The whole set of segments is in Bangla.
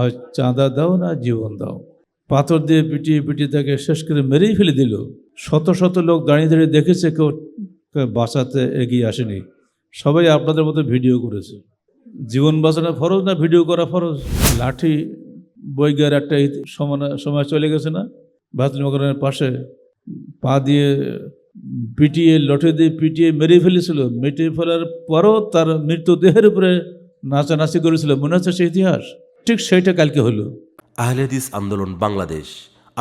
হয় চাঁদা দাও না, জীবন দাও। পাথর দিয়ে পিটিয়ে পিটিয়ে তাকে শেষ করে মেরেই ফেলে দিল। শত শত লোক দাঁড়িয়ে দাঁড়িয়ে দেখেছে, কেউ বাঁচাতে এগিয়ে আসেনি। সবাই আপনাদের মতো ভিডিও করেছে। জীবন বাঁচানো ফরজ না ভিডিও করা ফরজ? লাঠি বৈজ্ঞার একটা সময় চলে গেছে না? বাথরুম মকরণের পাশে পা দিয়ে পিটিয়ে, লঠে দিয়ে পিটিয়ে মেরে ফেলেছিল। মেটে ফেলার পরও তার মৃতদেহের উপরে নাচানাচি করেছিল। মনে হচ্ছে সে ইতিহাস। ঠিক সেইটা কালকে হলো আহলেদিস আন্দোলন বাংলাদেশ।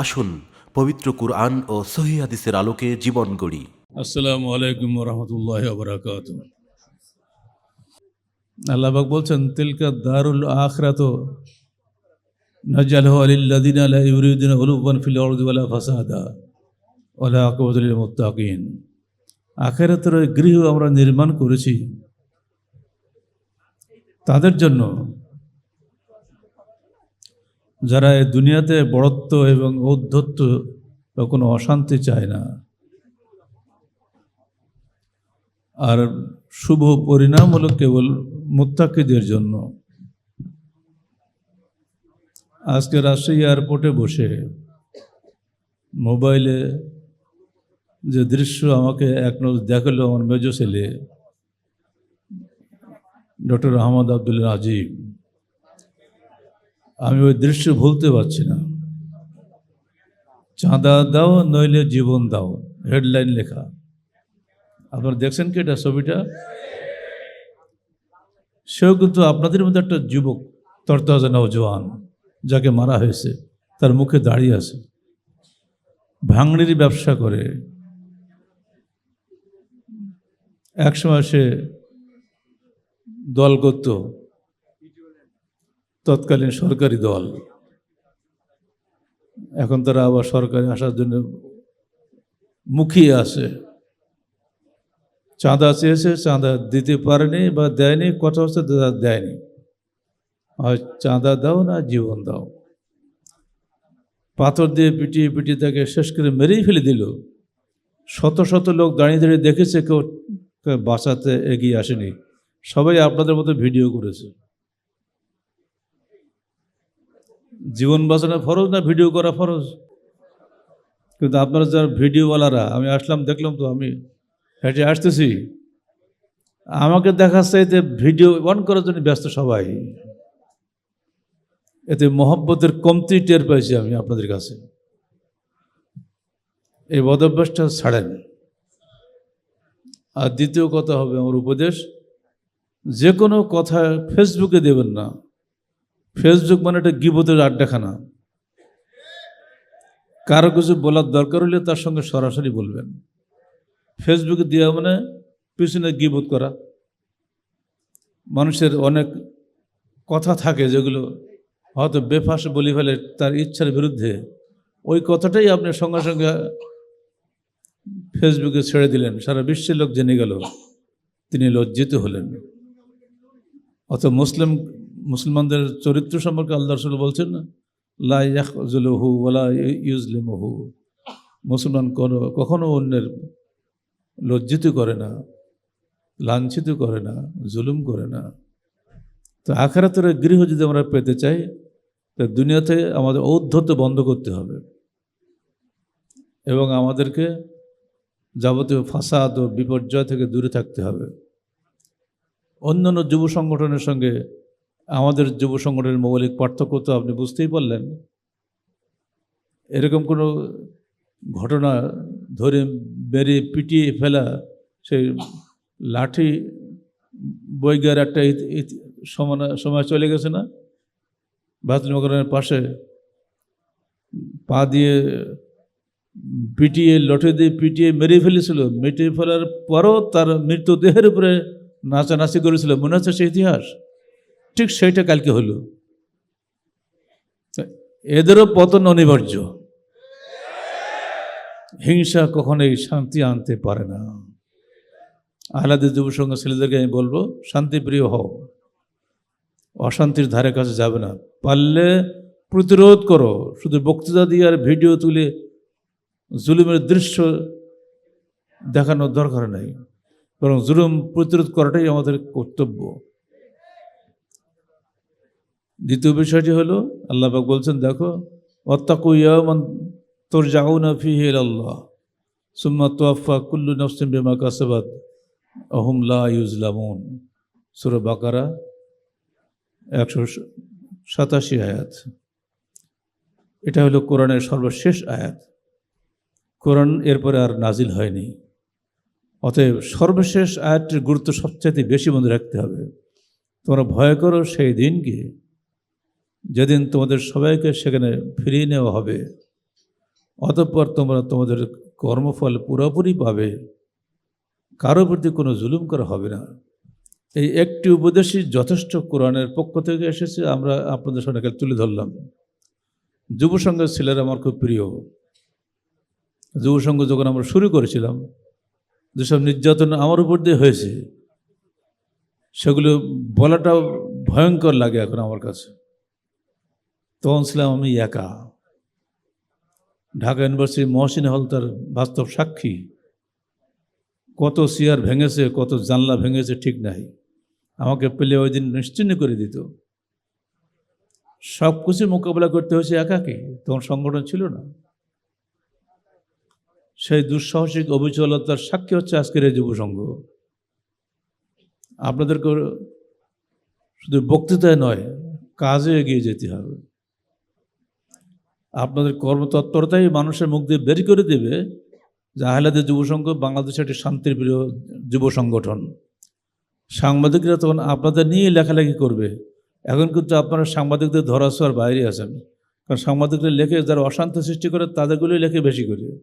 আসুন পবিত্র কুরআন ও সহি হাদিসের আলোকে জীবন গড়ি। আসসালামু আলাইকুম রহমতুল্লাহ বরাকাত আল্লাহবাক বলছেন তিলকা দারুল আখরাত নাজালহু আলিল্লাযিনা লা ইউরিদুনা উলুবান ফিল আরদি ওয়ালা ফাসাদা ওয়ালা আকিবাতুল লিল মুত্তাকিন। আখিরাতের ওই গৃহ আমরা নির্মাণ করেছি। তাদের জন্য যারা এই দুনিয়াতে বড়ত্ব এবং ঔদ্ধত্য বা কোনো অশান্তি চায় না। আর শুভ পরিণাম হলো কেবল মুত্তাকিদের জন্য। আজকে রাজশাহী এয়ারপোর্টে বসে মোবাইলে যে দৃশ্য আমাকে এক নজর দেখাল আমার মেজ ছেলে, ডক্টর আহমদ আবদুল্লা আজিব আমি ওই দৃশ্য ভুলতে পারছি না। চাঁদা দাও, নইলে জীবন দাও, হেডলাইন লেখা। আপনারা দেখছেন কি এটা ছবিটা? সেও কিন্তু আপনাদের মধ্যে একটা যুবক, তরতাজা নৌজওয়ান যাকে মারা হয়েছে, তার মুখে দাঁড়িয়ে আছে। ভাঙড়ির ব্যবসা করে। একসময় সে দল করত তৎকালীন সরকারি দল। এখন তারা আবার সরকারি আসার জন্য মুখিয়ে আছে। চাঁদা চেয়েছে, চাঁদা দিতে পারেনি বা দেয়নি, কথা হচ্ছে দেয়নি। হয় চাঁদা দাও না, জীবন দাও। পাথর দিয়ে পিটিয়ে পিটিয়ে তাকে শেষ করে মেরেই ফেলে দিল। শত শত লোক দাঁড়িয়ে দাঁড়িয়ে দেখেছে কেউ বাঁচাতে এগিয়ে আসেনি। সবাই আপনাদের মতো ভিডিও করেছে। জীবন বাঁচানো ফরজ না ভিডিও করা ফরজ? কিন্তু আপনারা যারা ভিডিওওয়ালারা আমি আসলাম, দেখলাম তো আমি হেঁটে আসতেছি। আমাকে দেখাচ্ছে যে ভিডিও অন করার জন্য ব্যস্ত সবাই। এতে মহব্বতের কমতি টের পাইছি আমি আপনাদের কাছে। এই বদভ্যাসটা ছাড়েন। আর দ্বিতীয় কথা হবে আমার উপদেশ, যে কোনো কথা ফেসবুকে দেবেন না। ফেসবুক মানে একটা গিবতের আড্ডাখানা। কারও কিছু বলার দরকার হলে তার সঙ্গে সরাসরি বলবেন। ফেসবুকে দেওয়া মানে পিছনে গিবোধ করা। মানুষের অনেক কথা থাকে যেগুলো হয়তো বেফাস বলি ফেলে তার ইচ্ছার বিরুদ্ধে। ওই কথাটাই আপনি সঙ্গে সঙ্গে ফেসবুকে ছেড়ে দিলেন। সারা বিশ্বের লোক জেনে গেল, তিনি লজ্জিত হলেন। অত মুসলিম মুসলমানদের চরিত্র সম্পর্কে আল্লাহ রসুল বলছেন না লা ইয়াখজুলহু ওয়ালা ইউজলিমহু মুসলমান কোনো, কখনো অন্যের লজ্জিত করে না, লাঞ্ছিত করে না, জুলুম করে না। তো আখারাতের গৃহ যদি আমরা পেতে চাই, তো দুনিয়াতে আমাদের ঔদ্ধত্য বন্ধ করতে হবে। এবং আমাদেরকে যাবতীয় ফাসাদ ও বিপর্যয় থেকে দূরে থাকতে হবে। অন্যান্য যুব সংগঠনের সঙ্গে আমাদের যুব সংগঠনের মৌলিক পার্থক্য তো আপনি বুঝতেই পারলেন। এরকম কোনো ঘটনা ধরে মেরে পিটিয়ে ফেলা, সেই লাঠি বৈজ্ঞার একটা ইতি- সময় চলে গেছে না? বাথরুম মকরণের পাশে পা দিয়ে পিটিয়ে, লঠে দিয়ে পিটিয়ে মেরে ফেলেছিল। মেটে ফেলার পরও তার মৃতদেহের উপরে নাচানাচি করেছিল। মনে হচ্ছে সে ইতিহাস। ঠিক সেইটা কালকে হলো এদেরও পতন অনিবার্য। হিংসা কখনোই শান্তি আনতে পারে না। আহ্লাদের যুব সংঘ ছেলেদেরকে আমি বলব, শান্তিপ্রিয় হও। অশান্তির ধারে কাছে যাবে না। পারলে প্রতিরোধ করো। শুধু বক্তৃতা দিয়ে আর ভিডিও তুলে জুলুমের দৃশ্য দেখানোর দরকার নেই। বরং জুলুম প্রতিরোধ করাটাই আমাদের কর্তব্য। দ্বিতীয় বিষয়টি হলো, আল্লাহ পাক বলছেন, দেখো অত্তাকু তোর যাউনা ফিহি আল্লাহ সুম্মা তোয়াফা কুল্লু নফসিম বিমা কাসাবাত অহুম লা ইউজলামুন সুরা বাকারা, একশো সাতাশি আয়াত। এটা হলো কোরআনের সর্বশেষ আয়াত। কোরআন এরপরে আর নাজিল হয়নি। অতএব সর্বশেষ আয়াতটির গুরুত্ব সবচাইতে বেশি মনে রাখতে হবে। তোমরা ভয় করো সেই দিনকে যেদিন তোমাদের সবাইকে সেখানে ফিরিয়ে নেওয়া হবে, অতঃপর তোমরা তোমাদের কর্মফল পুরোপুরি পাবে। কারও প্রতি কোনো জুলুম করা হবে না। এই একটি উপদেশই যথেষ্ট কোরআনের পক্ষ থেকে এসেছে, আমরা আপনাদের সামনে তুলে ধরলাম। যুব সংঘের ছেলেরা আমার খুব প্রিয়। যুব সংঘ যখন আমরা শুরু করেছিলাম, যেসব নির্যাতন আমার উপর দিয়ে হয়েছে, সেগুলো বলাটাও ভয়ঙ্কর লাগে এখন আমার কাছে। তখন ছিলাম আমি একা ঢাকা ইউনিভার্সিটি মহসিন হল তার বাস্তব সাক্ষী কত চেয়ার ভেঙেছে কত জানলা ভেঙেছে ঠিক নাই আমাকে পেলে ওই দিন নিশ্চিন্ন করে দিত সব কিছু মোকাবিলা করতে হয়েছে একাকে তখন সংগঠন ছিল না সেই দুঃসাহসিক অবিচলতার সাক্ষী হচ্ছে আজকের এই যুব সংঘ আপনাদেরকে শুধু বক্তৃতায় নয় কাজে এগিয়ে যেতে হবে আপনাদের কর্মতৎপরতাই মানুষের মুখ দিয়ে বের করে দেবে যে আহলাদের যুব সংঘ বাংলাদেশের একটি শান্তির প্রিয় যুব সংগঠন। সাংবাদিকরা তখন আপনাদের নিয়ে লেখালেখি করবে। এখন কিন্তু আপনারা সাংবাদিকদের ধরাছোঁয়ার বাইরে আছেন। কারণ সাংবাদিকরা লেখে, যারা অশান্তি সৃষ্টি করে, তাদেরগুলোই লেখে বেশি করে।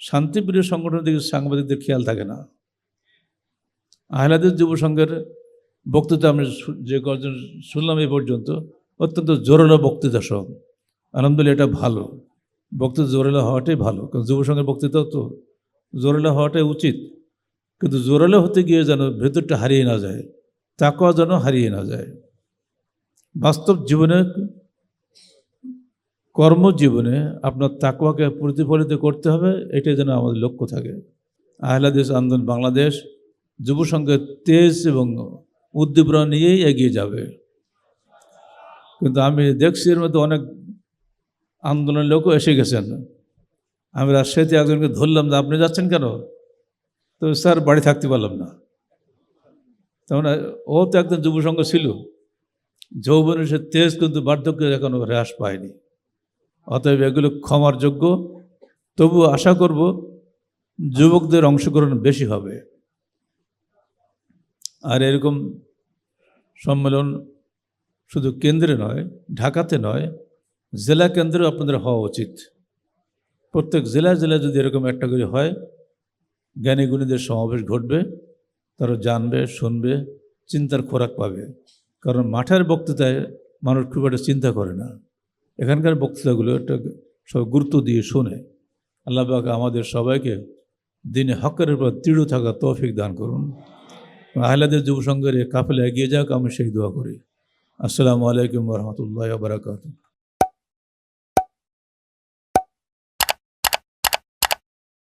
শান্তিপ্রিয় সংগঠনের দিকে সাংবাদিকদের খেয়াল থাকে না। আহলাদের যুব সংঘের বক্তৃতা আমি যে কজন শুনলাম এই পর্যন্ত, অত্যন্ত জোরালো বক্তৃতা সব আলহামদুলিল্লাহ, এটা ভালো। বক্তৃতা জোরালো হওয়াটাই ভালো, কারণ যুব সংঘের তো জোরালো হওয়াটাই উচিত। কিন্তু জোরালো হতে গিয়ে যেন ভেতরটা হারিয়ে না যায় তাকওয়া যেন হারিয়ে না যায়। বাস্তব জীবনে, কর্মজীবনে আপনার তাকওয়াকে প্রতিফলিত করতে হবে, এটাই যেন আমাদের লক্ষ্য থাকে। আহলাদিস আন্দোলন, বাংলাদেশ যুব সংঘের তেজ এবং উদ্দীপনা নিয়েই এগিয়ে যাবে। কিন্তু আমি দেখছি এর মধ্যে অনেক আন্দোলনের লোকও এসে গেছেন। আমি রাজশাহীতে একজনকে ধরলাম যে, আপনি যাচ্ছেন কেন? তো স্যার, বাড়ি থাকতে পারলাম না। তেমন ও তো একদম যুব সংঘ ছিল। যৌবনের সে তেজ কিন্তু বার্ধক্যের এখনও হ্রাস পায়নি। অতএব এগুলো ক্ষমার যোগ্য। তবু আশা করব যুবকদের অংশগ্রহণ বেশি হবে। আর এরকম সম্মেলন শুধু কেন্দ্রে নয়, ঢাকাতে নয় জেলা কেন্দ্রেও আপনাদের হওয়া উচিত। প্রত্যেক জেলায় জেলায় যদি এরকম একটা করে হয়, জ্ঞানী গুণীদের সমাবেশ ঘটবে, তারা জানবে, শুনবে, চিন্তার খোরাক পাবে। কারণ মাঠের বক্তৃতায় মানুষ খুব একটা চিন্তা করে না। এখানকার বক্তৃতাগুলো একটা সব গুরুত্ব দিয়ে শোনে। আল্লাহ পাক আমাদের সবাইকে দিনে হকের উপর দৃঢ় থাকা তৌফিক দান করুন। আহলাদের যুব সংঘের কাফেলা এগিয়ে যাক, আমি সেই দোয়া করি। আসসালামু আলাইকুম রহমতুল্লাহ বারাকাতু